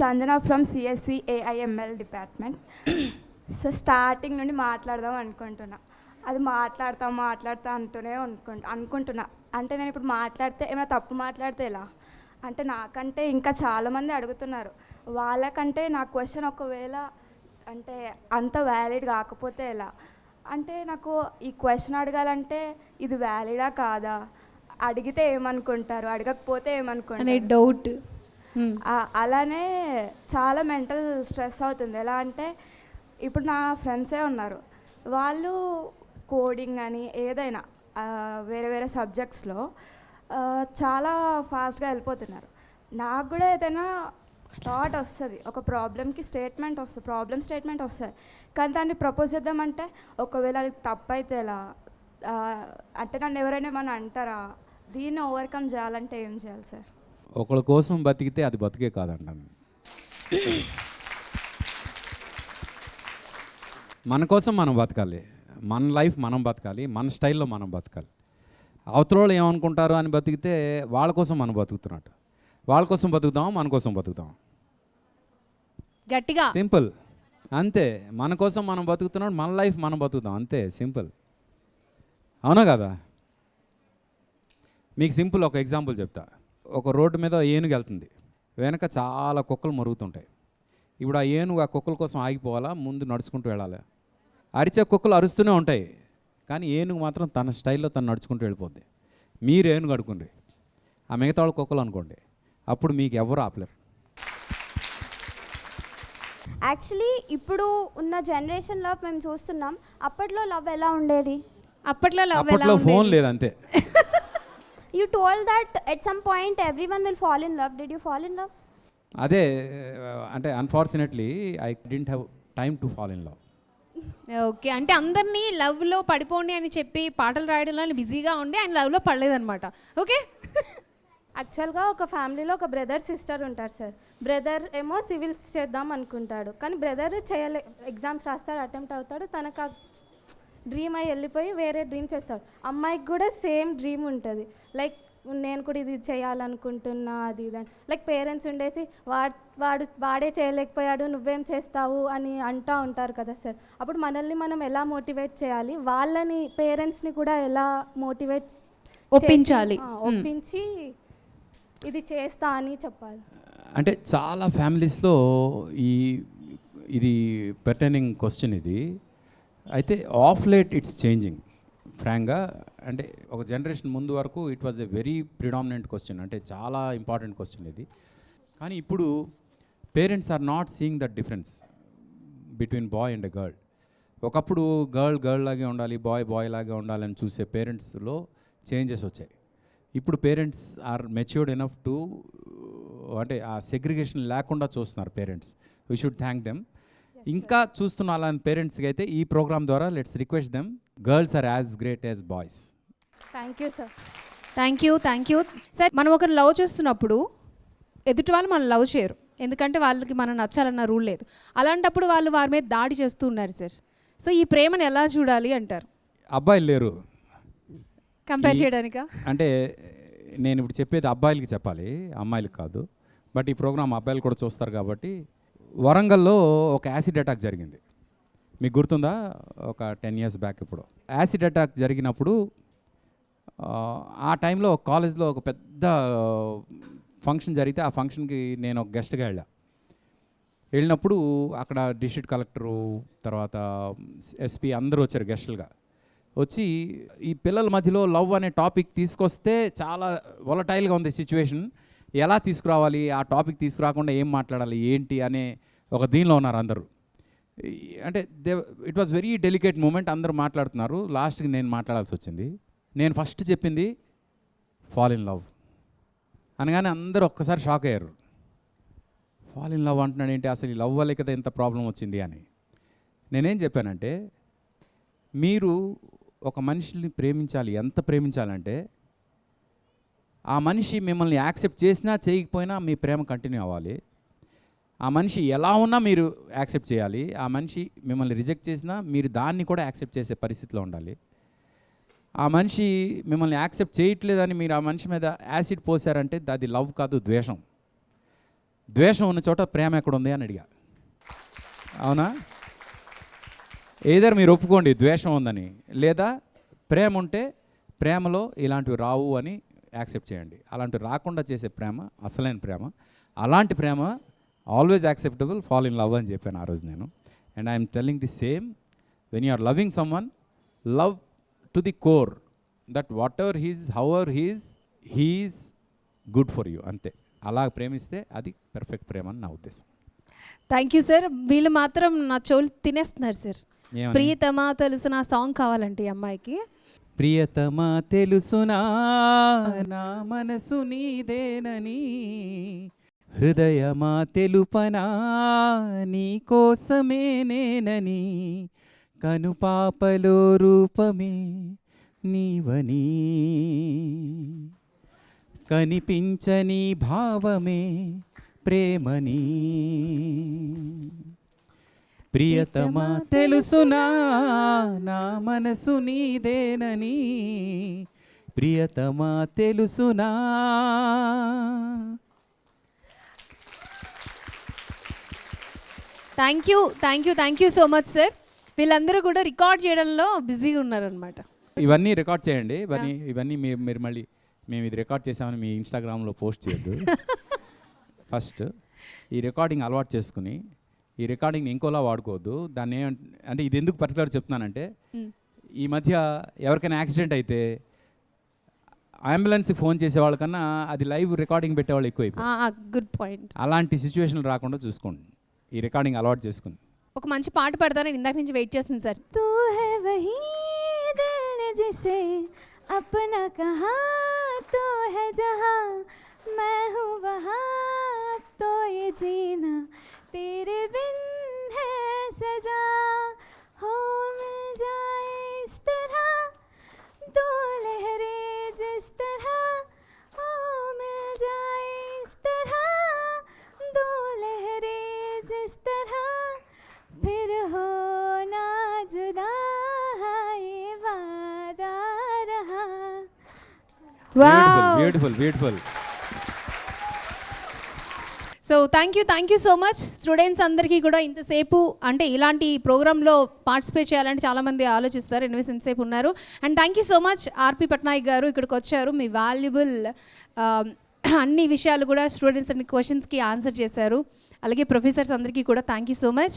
Sanjana from CSC AIML department so starting నుండి మాట్లాడదాం అనుకుంటున్నా. అది మాట్లాడతా మాట్లాడతా అంటూనే అనుకుంటా అనుకుంటున్నా. అంటే నేను ఇప్పుడు మాట్లాడితే ఏమైనా తప్పు మాట్లాడితే ఎలా? అంటే నాకంటే ఇంకా చాలామంది అడుగుతున్నారు. వాళ్ళకంటే నా క్వశ్చన్ ఒకవేళ అంటే అంత వ్యాలిడ్ కాకపోతే ఎలా? అంటే నాకు ఈ క్వశ్చన్ అడగాలంటే ఇది వ్యాలిడా కాదా? అడిగితే ఏమనుకుంటారు? అడగకపోతే ఏమనుకుంటారు? Doubt Hmm. అలానే చాలా మెంటల్ స్ట్రెస్ అవుతుంది. ఎలా అంటే ఇప్పుడు నా ఫ్రెండ్సే ఉన్నారు. వాళ్ళు కోడింగ్ అని ఏదైనా వేరే వేరే సబ్జెక్ట్స్లో చాలా ఫాస్ట్గా వెళ్ళిపోతున్నారు. నాకు కూడా ఏదైనా థాట్ వస్తుంది. ఒక ప్రాబ్లమ్కి స్టేట్మెంట్ వస్తుంది. ప్రాబ్లమ్ స్టేట్మెంట్ వస్తుంది. కానీ దాన్ని ప్రపోజ్ చేద్దామంటే ఒకవేళ అది తప్పు అయితే ఎలా అంటే నన్ను ఎవరైనా ఏమైనా అంటారా? దీన్ని ఓవర్కమ్ చేయాలంటే ఏం చేయాలి సార్? ఒకళ్ళ కోసం బతికితే అది బతికే కాదంటాను. మన కోసం మనం బతకాలి. మన లైఫ్ మనం బతకాలి. మన స్టైల్లో మనం బతకాలి. అవతల వాళ్ళు ఏమనుకుంటారు అని బతికితే వాళ్ళ కోసం మనం బతుకుతున్నట్టు. వాళ్ళ కోసం బతుకుతాం మన కోసం బతుకుతాం గట్టిగా. సింపుల్. అంతే. మన కోసం మనం బతుకుతున్నాం మన లైఫ్ మనం బతుకుతాం. అంతే. సింపుల్. అవునా కదా? మీకు సింపుల్ ఒక ఎగ్జాంపుల్ చెప్తా. ఒక రోడ్డు మీద ఏనుగు వెళ్తుంది. వెనక చాలా కుక్కలు మరుగుతుంటాయి. ఇప్పుడు ఆ ఏనుగు ఆ కుక్కల కోసం ఆగిపోవాలా? ముందు నడుచుకుంటూ వెళ్ళాలి? అరిచే కుక్కలు అరుస్తూనే ఉంటాయి. కానీ ఏనుగు మాత్రం తన స్టైల్లో తను నడుచుకుంటూ వెళ్ళిపోద్ది. మీరు ఏనుగు అడుకోండి ఆ మిగతా వాళ్ళు కుక్కలు అనుకోండి. అప్పుడు మీకు ఎవరు ఆపలేరు. యాక్చువల్లీ ఇప్పుడు ఉన్న జనరేషన్లో మేము చూస్తున్నాం అప్పట్లో లవ్ ఎలా ఉండేది? అప్పట్లో లవ్ ఎలా అప్పట్లో ఫోన్? లేదు అంతే. You told that at some point everyone will fall in love did you fall in love అదే అంటే unfortunately I didn't have time to fall in love okay అంటే అందరినీ లవ్లో పడిపోండి అని చెప్పి పాటలు రాయడంలో బిజీగా ఉండి ఆయన లవ్లో పడలేదన్నమాట. ఓకే యాక్చువల్గా ఒక ఫ్యామిలీలో ఒక బ్రదర్ సిస్టర్ ఉంటారు సార్. బ్రదర్ ఏమో సివిల్స్ చేద్దాం అనుకుంటాడు. కానీ బ్రదర్ చేయలే ఎగ్జామ్స్ రాస్తాడు అటెంప్ట్ అవుతాడు. తనకు డ్రీమ్ అయి వెళ్ళిపోయి వేరే డ్రీమ్ చేస్తాడు. అమ్మాయికి కూడా సేమ్ డ్రీమ్ ఉంటుంది. లైక్ నేను కూడా ఇది చేయాలనుకుంటున్నా అది ఇది అని. లైక్ పేరెంట్స్ ఉండేసి వాడు వాడు వాడే చేయలేకపోయాడు నువ్వేం చేస్తావు అని అంటూ ఉంటారు కదా సార్ అప్పుడు మనల్ని మనం ఎలా మోటివేట్ చేయాలి? వాళ్ళని పేరెంట్స్ని కూడా ఎలా మోటివేట్ ఒప్పించాలి. ఒప్పించి ఇది చేస్తా అని చెప్పాలి. అంటే చాలా ఫ్యామిలీస్లో ఈ ఇది పెర్టైనింగ్ క్వశ్చన్ ఇది. అయితే ఆఫ్ లేట్ ఇట్స్ చేంజింగ్. ఫ్రాంక్గా అంటే ఒక జనరేషన్ ముందు వరకు it was a very predominant question. అంటే చాలా ఇంపార్టెంట్ క్వశ్చన్ ఇది. కానీ ఇప్పుడు parents are not seeing that difference between boy and girl. ఒకప్పుడు గర్ల్ గర్ల్ లాగే ఉండాలి బాయ్ బాయ్ లాగే ఉండాలని చూసే పేరెంట్స్లో చేంజెస్ వచ్చాయి. ఇప్పుడు parents are matured enough to అంటే ఆ సెగ్రిగేషన్ లేకుండా చూస్తున్నారు parents. We should thank them ఇంకా చూస్తున్న అలాంటి పేరెంట్స్కి అయితే ఈ ప్రోగ్రామ్ ద్వారా let's request them girls are as great as boys thank you sir thank you thank you sir మనం ఒకరు లవ్ చేస్తున్నప్పుడు ఎదుటి వాళ్ళు మనం లవ్ చేయరు. ఎందుకంటే వాళ్ళకి మనం నచ్చాలన్న రూల్ లేదు. అలాంటప్పుడు వాళ్ళు వారి మీద దాడి చేస్తూ ఉన్నారు సార్ సో ఈ ప్రేమను ఎలా చూడాలి అంటారు? అబ్బాయిలు లేరు. కంపేర్ చేయడానికా? అంటే నేను ఇప్పుడు చెప్పేది అబ్బాయిలకి చెప్పాలి అమ్మాయిలకు కాదు. బట్ ఈ ప్రోగ్రామ్ అబ్బాయిలు కూడా చూస్తారు కాబట్టి వరంగల్లో ఒక యాసిడ్ అటాక్ జరిగింది. మీకు గుర్తుందా? ఒక టెన్ ఇయర్స్ బ్యాక్ ఇప్పుడు. యాసిడ్ అటాక్ జరిగినప్పుడు ఆ, టైంలో కాలేజ్లో ఒక పెద్ద ఫంక్షన్ జరిగితే ఆ ఫంక్షన్కి నేను ఒక గెస్ట్గా వెళ్ళా. వెళ్ళినప్పుడు అక్కడ డిస్ట్రిక్ట్ కలెక్టరు తర్వాత ఎస్పీ అందరూ వచ్చారు గెస్టులుగా. వచ్చి ఈ పిల్లల మధ్యలో లవ్ అనే టాపిక్ తీసుకొస్తే చాలా వొలటైల్గా ఉంది సిచ్యువేషన్. ఎలా తీసుకురావాలి? ఆ టాపిక్ తీసుకురాకుండా ఏం మాట్లాడాలి? ఏంటి? అనే ఒక దీనిలో ఉన్నారు అందరూ. అంటే they it was very delicate moment అందరూ మాట్లాడుతున్నారు. లాస్ట్కి నేను మాట్లాడాల్సి వచ్చింది. నేను ఫస్ట్ చెప్పింది ఫాల్ ఇన్ లవ్ అనగానే అందరూ ఒక్కసారి షాక్ అయ్యారు. ఫాల్ ఇన్ లవ్ అంటున్నాడు ఏంటి? అసలు ఈ లవ్ వల్లే కదా ఇంత ప్రాబ్లం వచ్చింది అని. నేనేం చెప్పానంటే మీరు ఒక మనిషిని ప్రేమించాలి. ఎంత ప్రేమించాలంటే ఆ మనిషి మిమ్మల్ని యాక్సెప్ట్ చేసినా చేయకపోయినా మీ ప్రేమ కంటిన్యూ అవ్వాలి. ఆ మనిషి ఎలా ఉన్నా మీరు యాక్సెప్ట్ చేయాలి. ఆ మనిషి మిమ్మల్ని రిజెక్ట్ చేసినా మీరు దాన్ని కూడా యాక్సెప్ట్ చేసే పరిస్థితిలో ఉండాలి. ఆ మనిషి మిమ్మల్ని యాక్సెప్ట్ చేయట్లేదని మీరు ఆ మనిషి మీద యాసిడ్ పోసారంటే అది లవ్ కాదు ద్వేషం. ద్వేషం ఉన్న చోట ప్రేమ ఎక్కడ ఉంది అని అడిగా. అవునా? ఏదర్ మీరు ఒప్పుకోండి ద్వేషం ఉందని. లేదా ప్రేమ ఉంటే ప్రేమలో ఇలాంటివి రావు అని యాక్సెప్ట్ చేయండి. అలాంటివి రాకుండా చేసే ప్రేమ అసలైన ప్రేమ అలాంటి ప్రేమ always acceptable fall in love అని చెప్పాను ఆ రోజు నేను. And I'm telling the same when you are loving someone love to the core that whatever he's however he's he is good for you అంతే. అలా ప్రేమిస్తే అది పెర్ఫెక్ట్ ప్రేమ అని నా ఉద్దేశం. థ్యాంక్ యూ సార్ వీళ్ళు మాత్రం నా చెవులు తినేస్తున్నారు సార్? ప్రియతమా తెలుసు నా సాంగ్ కావాలంటే ఈ అమ్మాయికి. ప్రియతమా తెలుసునా? నా మనసు నీదేనని. హృదయమా తెలుపనా? నీ కోసమే నేనని. కనుపాపలో రూపమే నీవని. కనిపించని భావమే ప్రేమని. ప్రియతమా తెలుసునా? నా మనసు నీదేనని. ప్రియతమా తెలుసునా? Thank you thank you thank you so much sir వీళ్ళందరూ కూడా రికార్డ్ చేయడంలో బిజీగా ఉన్నారనమాట ఇవన్నీ రికార్డ్ చేయండి. ఇవన్నీ ఇవన్నీ మీరు మీరు మళ్ళీ మేము ఇది రికార్డ్ చేసామని మీ ఇన్స్టాగ్రామ్లో పోస్ట్ చేయొద్దు. ఫస్ట్ ఈ రికార్డింగ్ అలవాటు చేసుకుని ఈ రికార్డింగ్ ఇంకోలా వాడుకోవద్దు దాన్ని ఏమంట అంటే ఇది ఎందుకు పర్టికులర్ చెప్తున్నానంటే ఈ మధ్య ఎవరికైనా యాక్సిడెంట్ అయితే అంబులెన్స్కి ఫోన్ చేసే వాళ్ళకన్నా అది లైవ్ రికార్డింగ్ పెట్టేవాళ్ళు ఎక్కువైపోయి గుడ్ పాయింట్ అలాంటి సిచ్యువేషన్ రాకుండా చూసుకోండి ఈ రికార్డింగ్ అలవాటు చేసుకుని ఒక మంచి పాట పాడతానని ఇందాక నుంచి వెయిట్ చేస్తుంది సార్ तू है वही दिल ने जिसे अपना कहा तो है जहाँ beautiful beautiful so thank you thank you so much students అందరికీ కూడా ఇంతసేపు అంటే ఇలాంటి ప్రోగ్రాంలో పార్టిసిపేట్ చేయాలని చాలామంది ఆలోచిస్తారు. ఎనిమిది ఎంతసేపు ఉన్నారు. And thank you so much R P Patnaik గారు ఇక్కడికి వచ్చారు. మీ వాల్యుబుల్ అన్ని విషయాలు కూడా స్టూడెంట్స్ అన్ని క్వశ్చన్స్కి ఆన్సర్ చేశారు. అలాగే ప్రొఫెసర్స్ అందరికీ కూడా థ్యాంక్ యూ సో మచ్